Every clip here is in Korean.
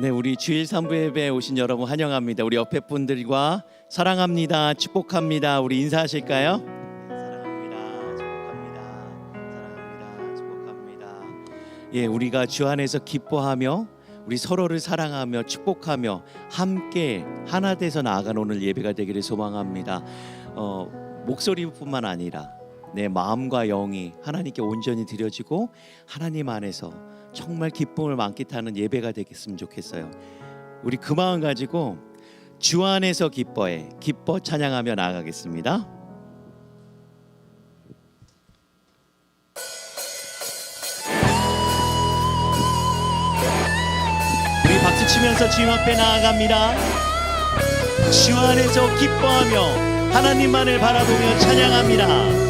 네, 우리 주일 삼부 예배에 오신 여러분 환영합니다. 우리 옆에 분들과 사랑합니다. 축복합니다. 우리 인사하실까요? 사랑합니다. 축복합니다. 사랑합니다. 축복합니다. 예, 우리가 주 안에서 기뻐하며 우리 서로를 사랑하며 축복하며 함께 하나 돼서 나아가는 오늘 예배가 되기를 소망합니다. 어, 목소리뿐만 아니라 내 마음과 영이 하나님께 온전히 드려지고 하나님 안에서 정말 기쁨을 만끽하는 예배가 되겠으면 좋겠어요. 우리 그 마음 가지고 주 안에서 기뻐해 기뻐 찬양하며 박수 치면서 주님 앞에 나아갑니다. 주 안에서 기뻐하며 하나님만을 바라보며 찬양합니다.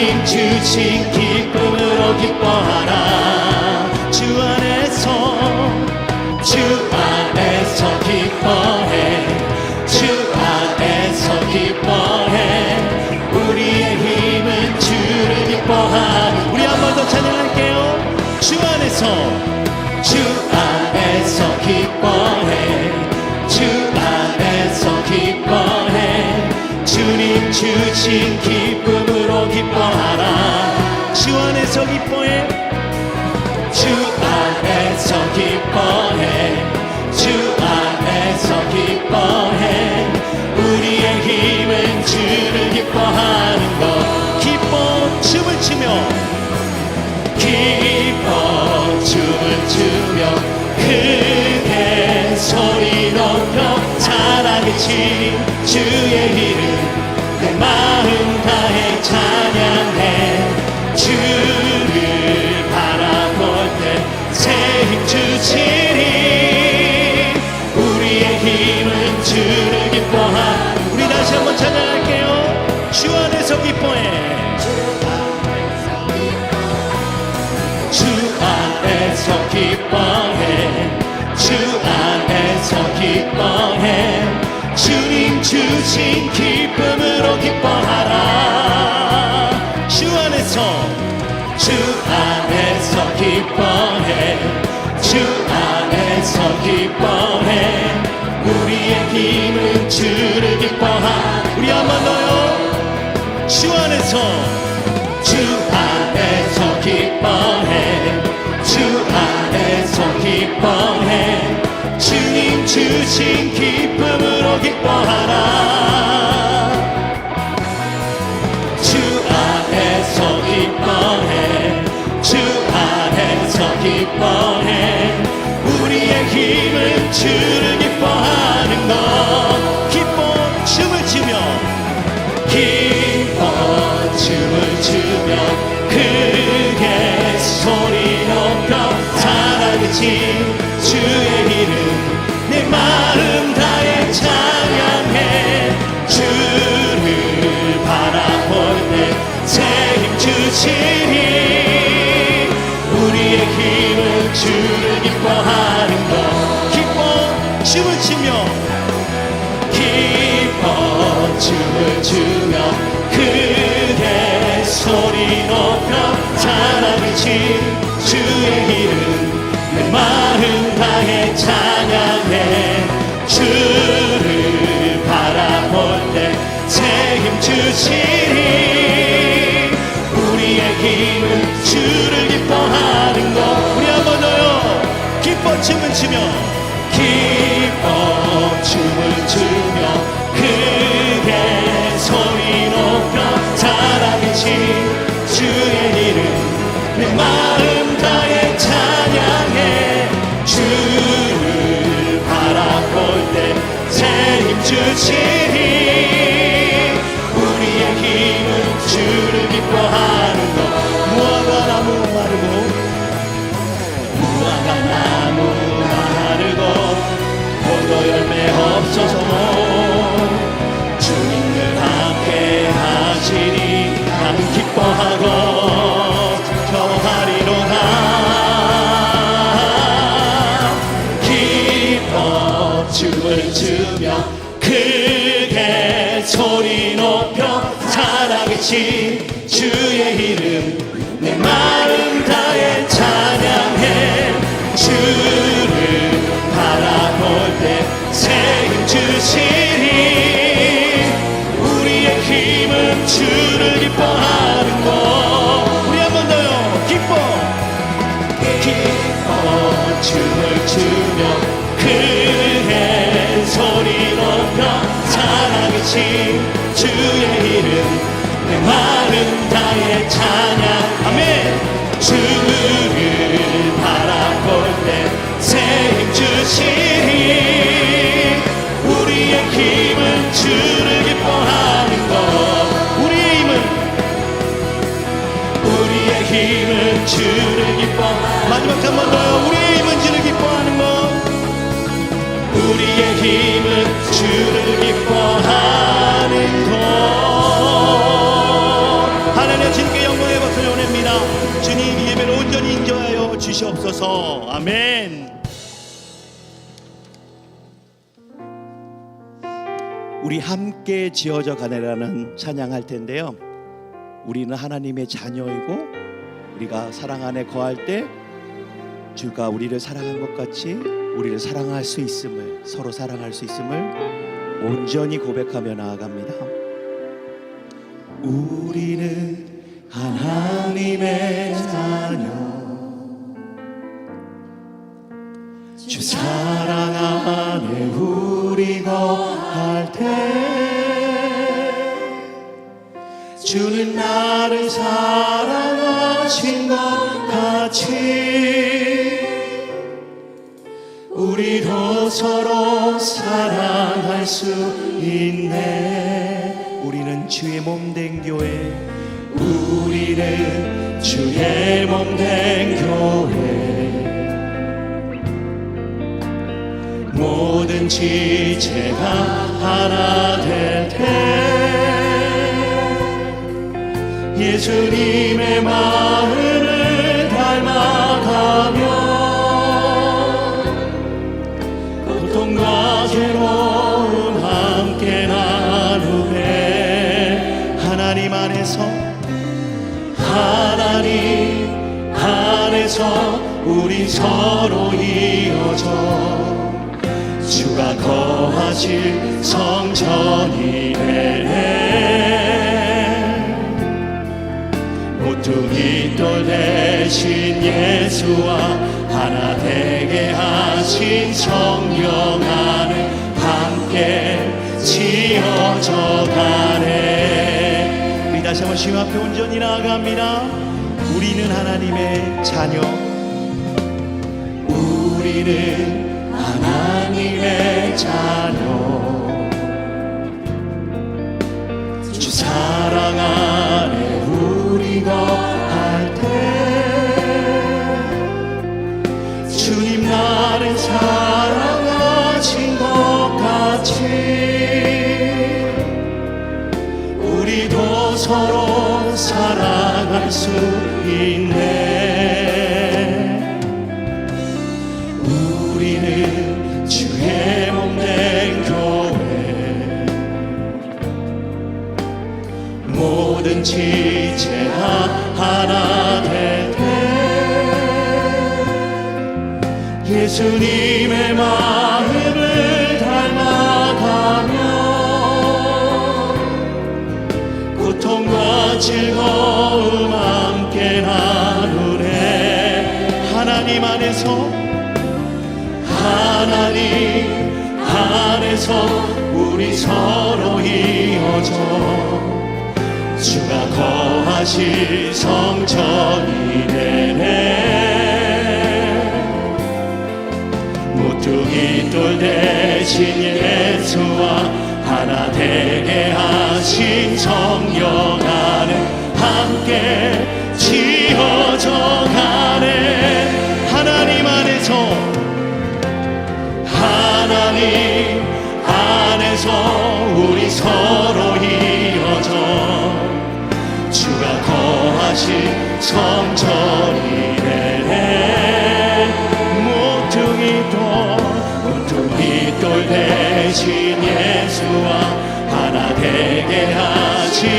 주님 주신 기쁨으로 기뻐하라. 주 안에서 주 안에서 기뻐해. 주 안에서 기뻐해. 우리의 힘은 주를 기뻐하는 우리 한 번 더 찬양할게요. 주 안에서 주 안에서 기뻐해. 주 안에서 기뻐해. 주님 주신 기 쁨으 주신 기쁨으로 기뻐하라. 주 안에서 주 안에서 기뻐해. 주 안에서 기뻐해. 우리의 힘은 주를 기뻐하. 우리 한 번 더요. 주 안에서 주 안에서 기뻐해. 주 안에서 기뻐해. 주님 주신 기쁨으로 기뻐하라 주를 소리 높여 사랑이지 주의 이름 내 마음 다해 찬 주시니 우리의 힘은 주를 기뻐하는 것. 무화과 나무 마르고 무화과 나무 마르고 포도 열매 없어서 주를 기뻐하는 것 우리 한 번 더요. 기뻐. 기뻐. 춤을 추며 크게 소리 높여 사랑이신 주의 이름 내마 마지막 한번 더요 우리의 힘은 주를 기뻐하는 것. 우리의 힘은 주를 기뻐하는 것. 하나님 주님께 영광의 박수를 올립니다. 주님 이 예배를 온전히 인정하여 주시옵소서. 아멘. 우리 함께 지어져 가네라는 찬양할 텐데요. 우리는 하나님의 자녀이고 우리가 사랑 안에 거할 때 주가 우리를 사랑한 것 같이 우리를 사랑할 수 있음을 서로 사랑할 수 있음을 온전히 고백하며 나아갑니다. 우리는 하나님의 자녀 주 사랑 안에 우리 거할 때 주는 나를 사랑하신 것 같이 서로 사랑할 수 있네. 우리는 주의 몸 된 교회 우리는 주의 몸 된 교회. 모든 지체가 하나 될 때 예수님의 마음 괴로움 함께 나누네. 하나님 안에서 하나님 안에서 우리 서로 이어져. 주가 거하실 성전이 되네. 모퉁이 돌 대신 예수와 하나 되게 하신 성령 안에 지어져 가네. 우리 다시 한번 주님 앞에 온전히 나아갑니다. 우리는 하나님의 자녀. 우리는 하나님의 자녀. 주 사랑 안에 우리 거 예수님의 마음을 닮아가며 고통과 즐거움 함께 나누네. 하나님 안에서 하나님 안에서 우리 서로 이어져. 주가 거하실 성전이 되네 돌 대신 예수와 되게 하신 성령 안에 함께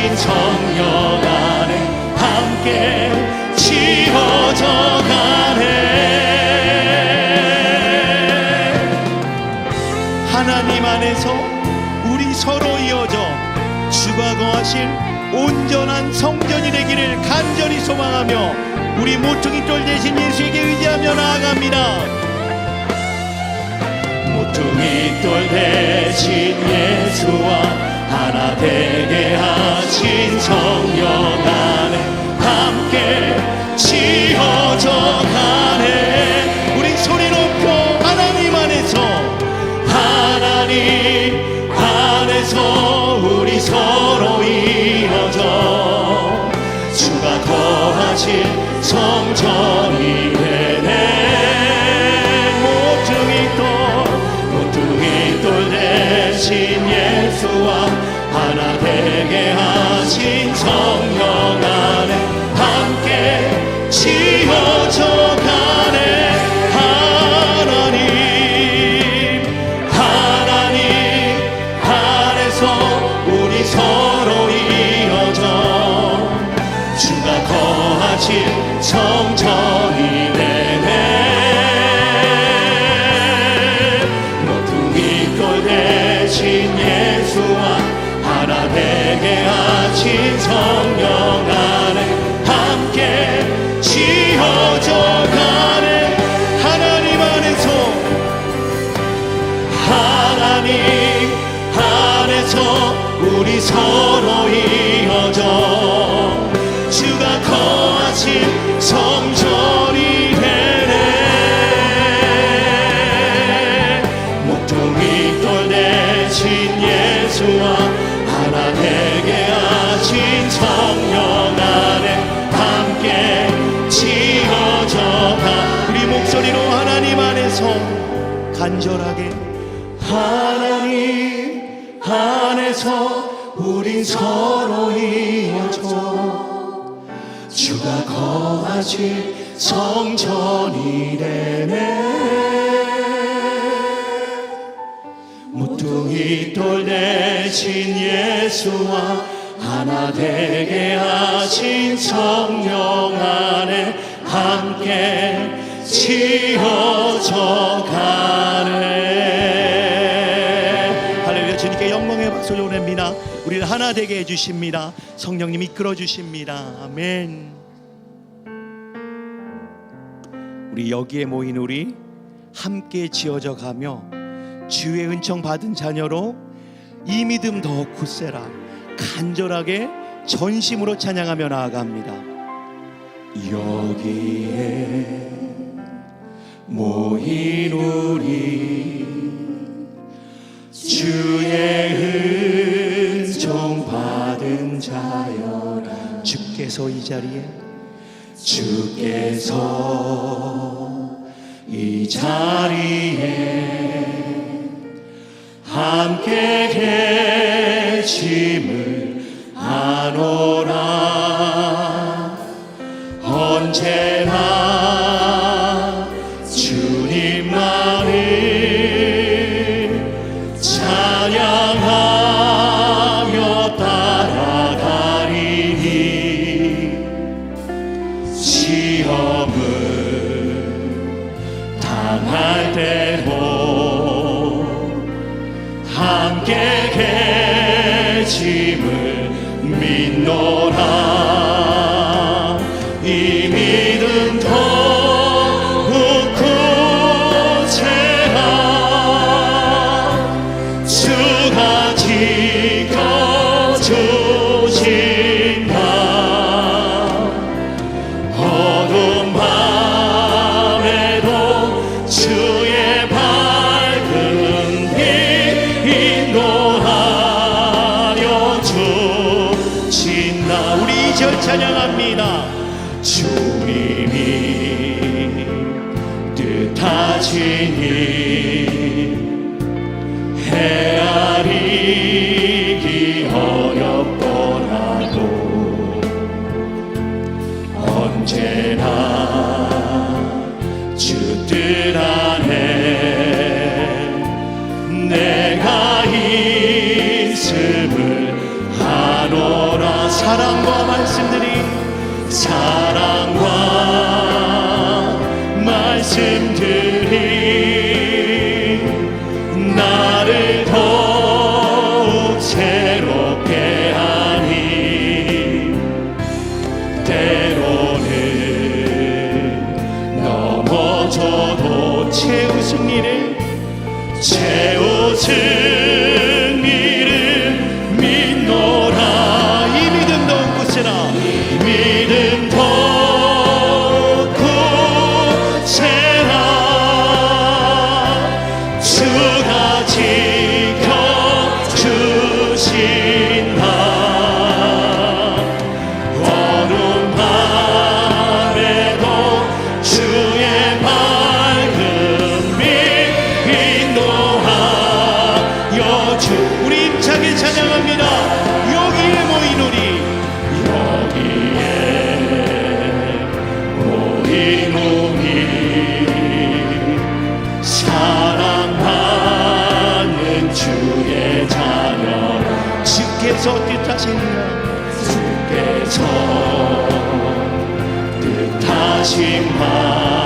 신 성령 안에 함께 지어져 가네 하나님 안에서 우리 서로 이어져 주가 거하신 온전한 성전이 되기를 간절히 소망하며 우리 모퉁이 돌 대신 예수에게 의지하며 나아갑니다. 모퉁이 돌 대신 예수와 하나 되게 하신 성령 안에 함께 지어져 가네. 우리 소리 높여 하나님 안에서 하나님 안에서 우리 서로 이어져. 주가 거하신 성전 거하신 성전이 되네. 모퉁이 돌 대신 예수와 하나 되게 하신 성령 안에 함께 지어져 가네. 할렐루야 주님께 영광의 박수를 보냅니다. 우리를 하나 되게 해주십니다. 성령님 이끌어 주십니다. 아멘 우리 여기에 모인 우리 함께 지어져 가며 주의 은총 받은 자녀로 이 믿음 더 굳세라. 간절하게 전심으로 찬양하며 나아갑니다. 여기에 모인 우리 주의 은총 받은 자여라. 주께서 이 자리에 주께서 이 자리에 함께 계심을 아노라. 언제나 change. 채우신 이를 채우신 주께서 뜻하시냐? 주께서 뜻하신 바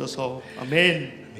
주옵소서.